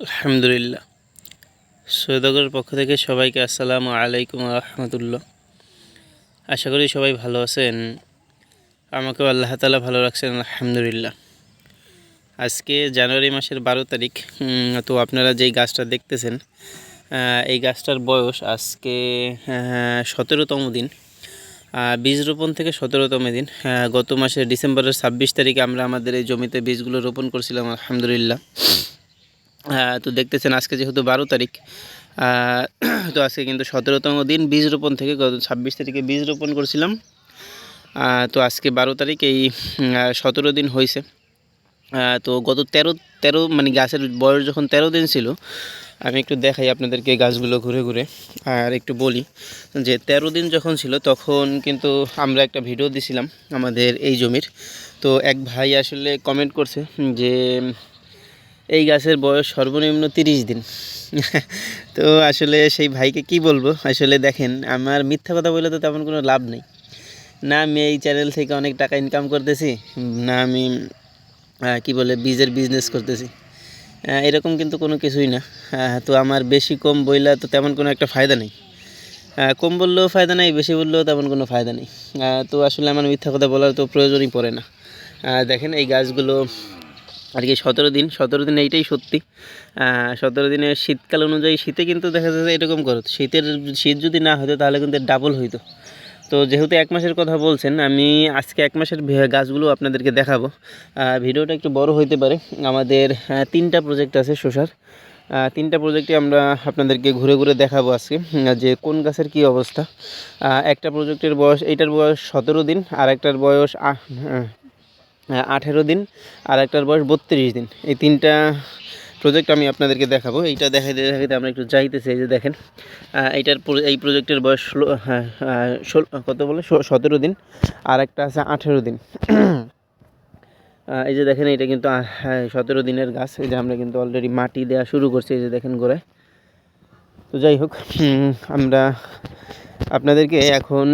আলহামদুলিল্লাহ। সৈয়দগরের পক্ষ থেকে সবাইকে আসসালামু আলাইকুম রহমতুল্লাহ। আশা করি সবাই ভালো আছেন। আমাকেও আল্লাহ তালা ভালো রাখছেন, আলহামদুলিল্লাহ। আজকে জানুয়ারি মাসের বারো তারিখ। তো আপনারা যেই গাছটা দেখতেছেন এই গাছটার বয়স আজকে সতেরোতম দিন। বীজ রোপণ থেকে সতেরোতম দিন। গত মাসের ডিসেম্বরের ছাব্বিশ তারিখে আমরা আমাদের এই জমিতে বীজগুলো রোপণ করছিলাম, আলহামদুলিল্লাহ। তো দেখতেছেন আজকে যেহেতু বারো তারিখ তো আজকে কিন্তু সতেরোতম দিন, বীজ রোপণ থেকে গত ছাব্বিশ তারিখে বীজ রোপণ করছিলাম। তো আজকে বারো তারিখ, এই সতেরো দিন হয়েছে। তো গত তেরো তেরো মানে গাছের বয়স যখন তেরো দিন ছিল, আমি একটু দেখাই আপনাদেরকে গাছগুলো ঘুরে ঘুরে, আর একটু বলি যে তেরো দিন যখন ছিল, তখন কিন্তু আমরা একটা ভিডিও দিছিলাম আমাদের এই জমির। তো এক ভাই আসলে কমেন্ট করছে যে এই গাছের বয়স সর্বনিম্ন তিরিশ দিন। তো আসলে সেই ভাইকে কি বলব? আসলে দেখেন, আমার মিথ্যা কথা বলে তো তেমন কোনো লাভ নেই। না আমি এই চ্যানেল থেকে অনেক টাকা ইনকাম করতেছি, না আমি কি বলে, বীজের বিজনেস করতেছি। এরকম কিন্তু কোনো কিছুই না। তো আমার বেশি কম বইলা তো তেমন কোনো একটা ফায়দা নেই। কম বললেও ফায়দা নেই, বেশি বললেও তেমন কোনো ফায়দা নেই। তো আসলে আমার মিথ্যা কথা বলার তো প্রয়োজনই পড়ে না। দেখেন এই গাছগুলো আর কি সতেরো দিন সতেরো দিন এইটাই সত্যি। সতেরো দিনে শীতকাল অনুযায়ী শীতে কিন্তু দেখা যাচ্ছে এরকম করত শীতের শীত যদি না হতো তাহলে কিন্তু ডাবল হইতো। তো যেহেতু এক মাসের কথা বলছেন আমি আজকে এক মাসের গাছগুলো আপনাদেরকে দেখাবো। ভিডিওটা একটু বড় হইতে পারে। আমাদের তিনটা প্রজেক্ট আছে আহ, তিনটা প্রজেক্টে আমরা আপনাদেরকে ঘুরে ঘুরে দেখাবো আজকে যে কোন গাছের কি অবস্থা। একটা প্রজেক্টের বয়স এইটার বয়স সতেরো দিন আর একটার বয়স আহ, আঠেরো দিন আর একটার বয়স বত্রিশ দিন। এই তিনটা প্রজেক্ট আমি আপনাদেরকে দেখাবো। এইটা দেখাইতে দেখাইতে আমরা একটু যাইতেছি এই যে দেখেন। এইটার এই প্রজেক্টের বয়স ষোলো হ্যাঁ ষোলো কত বলে? সতেরো দিন। আর একটা আছে আঠেরো দিন। এই যে দেখেন এটা কিন্তু হ্যাঁ, সতেরো দিনের গাছ। এই যে আমরা কিন্তু অলরেডি মাটি দেওয়া শুরু করছি এই যে দেখেন গোড়ায়। তো যাই হোক আমরা আপনাদেরকে এখন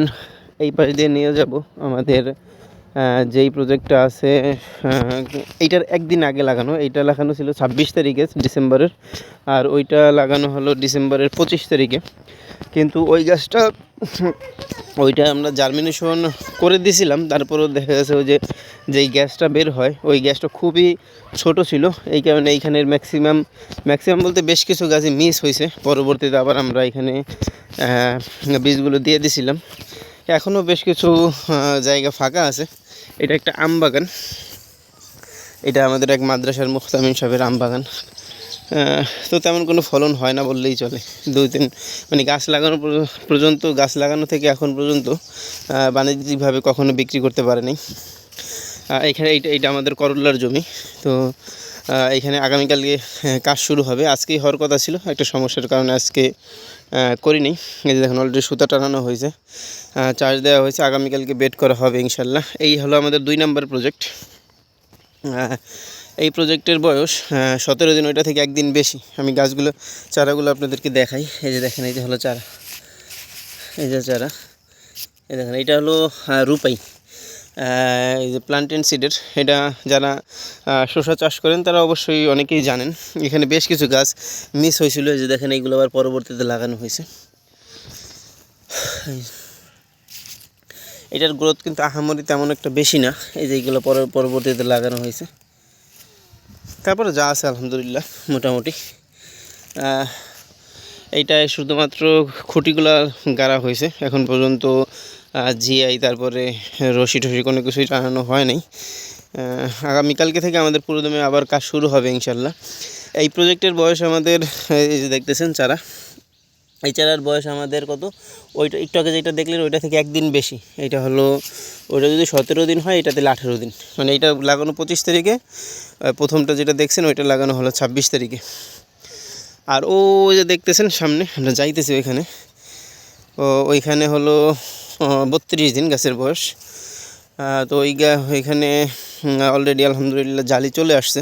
এই পাশ দিয়ে নিয়ে যাব আমাদের যেই প্রজেক্টটা আছে এইটার একদিন আগে লাগানো। এইটা লাগানো ছিল ছাব্বিশ তারিখে, ডিসেম্বরের। আর ওইটা লাগানো হলো ডিসেম্বরের পঁচিশ তারিখে। কিন্তু ওই গাছটা, ওইটা আমরা জার্মিনেশন করে দিয়েছিলাম। তারপরেও দেখা গেছে ওই যে, যেই গ্যাসটা বের হয়, ওই গ্যাসটা খুবই ছোট ছিল। এই কারণে এইখানের ম্যাক্সিমাম ম্যাক্সিমাম বলতে বেশ কিছু গাছই মিস হয়েছে। পরবর্তীতে আবার আমরা এখানে বীজগুলো দিয়ে দিছিলাম এখনও বেশ কিছু জায়গা ফাঁকা আছে। এটা একটা আম বাগান। এটা আমাদের এক মাদ্রাসার মুখতামিন সাহেবের আম বাগান। তো তেমন কোনো ফলন হয় না বললেই চলে। দুই তিন মানে গাছ লাগানো পর্যন্ত, গাছ লাগানো থেকে এখন পর্যন্ত বাণিজ্যিকভাবে কখনো বিক্রি করতে পারেনি। এখানে এইটা এইটা আমাদের করল্লার জমি। তো এখানে আগামীকালকে আহ, কাজ শুরু হবে। আজকেই হওয়ার কথা ছিল একটা সমস্যার কারণে আজকে করিনি। এই যে দেখুন অলরেডি সুতা টানানো হয়েছে। চার্জ দেওয়া হয়েছে আগামীকালকে বেড করা হবে ইনশাল্লাহ এই হলো আমাদের দুই নাম্বার প্রজেক্ট এই প্রজেক্টের বয়স সতেরো দিন ওইটা থেকে একদিন বেশি। আমি গাছগুলো চারাগুলো আপনাদেরকে দেখাই। এই যে দেখেন এই যে হলো চারা। এই যে চারা। এই দেখেন এইটা হলো রূপাই। এই যে প্লান্টেন সিডের এটা যারা শসা চাষ করেন, তারা অবশ্যই অনেকেই জানেন। এখানে বেশ কিছু গাছ মিস হয়েছিল যে দেখেন এইগুলো আবার পরবর্তীতে লাগানো হয়েছে। এটার গ্রোথ কিন্তু আহামরি তেমন একটা বেশি না, এই যে এইগুলো পর পরবর্তীতে লাগানো হয়েছে। তারপরে যা আছে, আলহামদুলিল্লাহ, মোটামুটি। এইটায় শুধুমাত্র খুঁটিগুলা গাড়া হয়েছে, এখন পর্যন্ত জিআই তারপরে রশি টসি কোনো কিছুই টানানো হয় নাই। আগামীকালকে থেকে আমাদের পুরোদমে আবার কাজ শুরু হবে ইনশাল্লাহ। এই প্রজেক্টের বয়স আমাদের, এই যে দেখতেছেন চারা, এই চারার বয়স আমাদের কত? ওইটা একটু আগে যেটা দেখলেন, ওইটা থেকে একদিন বেশি। এটা হলো, ওইটা যদি সতেরো দিন হয় এটা তাহলে আঠেরো দিন। মানে এটা লাগানো পঁচিশ তারিখে প্রথমটা যেটা দেখছেন, ওইটা লাগানো হলো ছাব্বিশ তারিখে। আর ও যে দেখতেছেন সামনে, আমরা যাইতেছি ওইখানে। ও, ওইখানে হলো বত্রিশ দিন গাছের বয়স। তো ওই গা ওইখানে অলরেডি আলহামদুলিল্লাহ জালি চলে আসছে।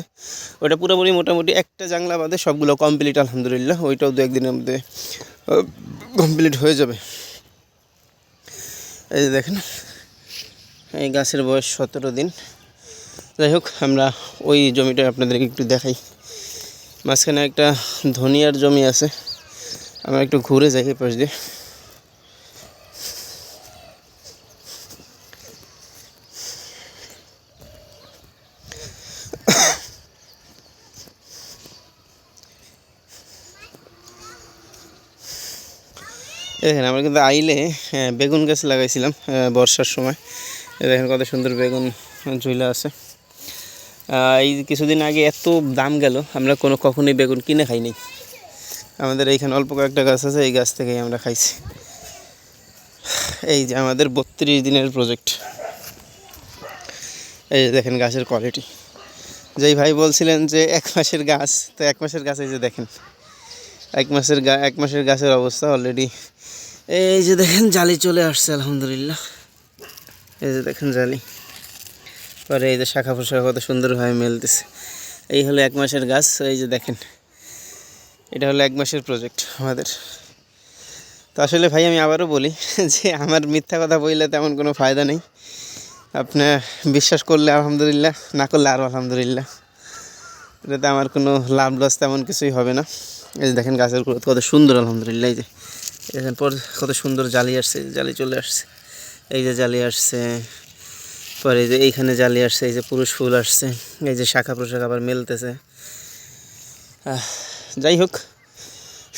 ওটা পুরোপুরি মোটামুটি একটা জাংলা বাদে সবগুলো কমপ্লিট আলহামদুলিল্লাহ। ওইটাও দু একদিনের মধ্যে কমপ্লিট হয়ে যাবে। এই যে দেখেন, এই গাছের বয়স সতেরো দিন। যাই হোক, আমরা ওই জমিটা আপনাদেরকে একটু দেখাই। মাঝখানে একটা ধনিয়ার জমি আছে। আমরা একটু ঘুরে যাই পাশ দিয়ে। দেখেন আমরা কিন্তু আইলে হ্যাঁ, বেগুন গাছ লাগাইছিলাম বর্ষার সময়। দেখেন কত সুন্দর বেগুন ঝুলে আছে। এই কিছুদিন আগে এত দাম গেল আমরা কোনো কখনোই বেগুন কিনে খাইনি আমাদের এইখানে অল্প কয়েকটা গাছ আছে এই গাছ থেকেই আমরা খাইছি। এই যে আমাদের বত্রিশ দিনের প্রজেক্ট। এই দেখেন গাছের কোয়ালিটি যেই ভাই বলছিলেন যে এক মাসের গাছ তো এক মাসের গাছ এই যে দেখেন। এক মাসের গা এক মাসের গাছের অবস্থা অলরেডি এই যে দেখেন, জালি চলে আসছে, আলহামদুলিল্লাহ। এই যে দেখেন জালি। পরে এই যে শাখা পোশাখা কত সুন্দরভাবে মেলতেছে। এই হলো এক মাসের গাছ, এই যে দেখেন। এটা হলো এক মাসের প্রজেক্ট আমাদের। তো আসলে ভাই, আমি আবারও বলি যে আমার মিথ্যা কথা বললে তেমন কোনো ফায়দা নেই। আপনি বিশ্বাস করলে আলহামদুলিল্লাহ, না করলে আরও আলহামদুলিল্লাহ। এটাতে আমার কোনো লাভ লস তেমন কিছুই হবে না। এই যে দেখেন গাছের কত সুন্দর, আলহামদুলিল্লাহ, এই যে। এই দেখেন পর কত সুন্দর জালি আসছে, জালি চলে আসছে। এই যে জালি আসছে, পরে এই যে এইখানে জালি আসছে, এই যে পুরুষ ফুল আসছে, এই যে শাখা প্রশাখা আবার মেলতেছে। যাই হোক,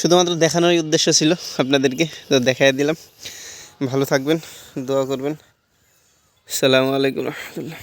শুধুমাত্র দেখানোর উদ্দেশ্য ছিল আপনাদেরকে, তো দেখাই দিলাম। ভালো থাকবেন, দোয়া করবেন। সালামু আলাইকুম রহমতুল্লাহ।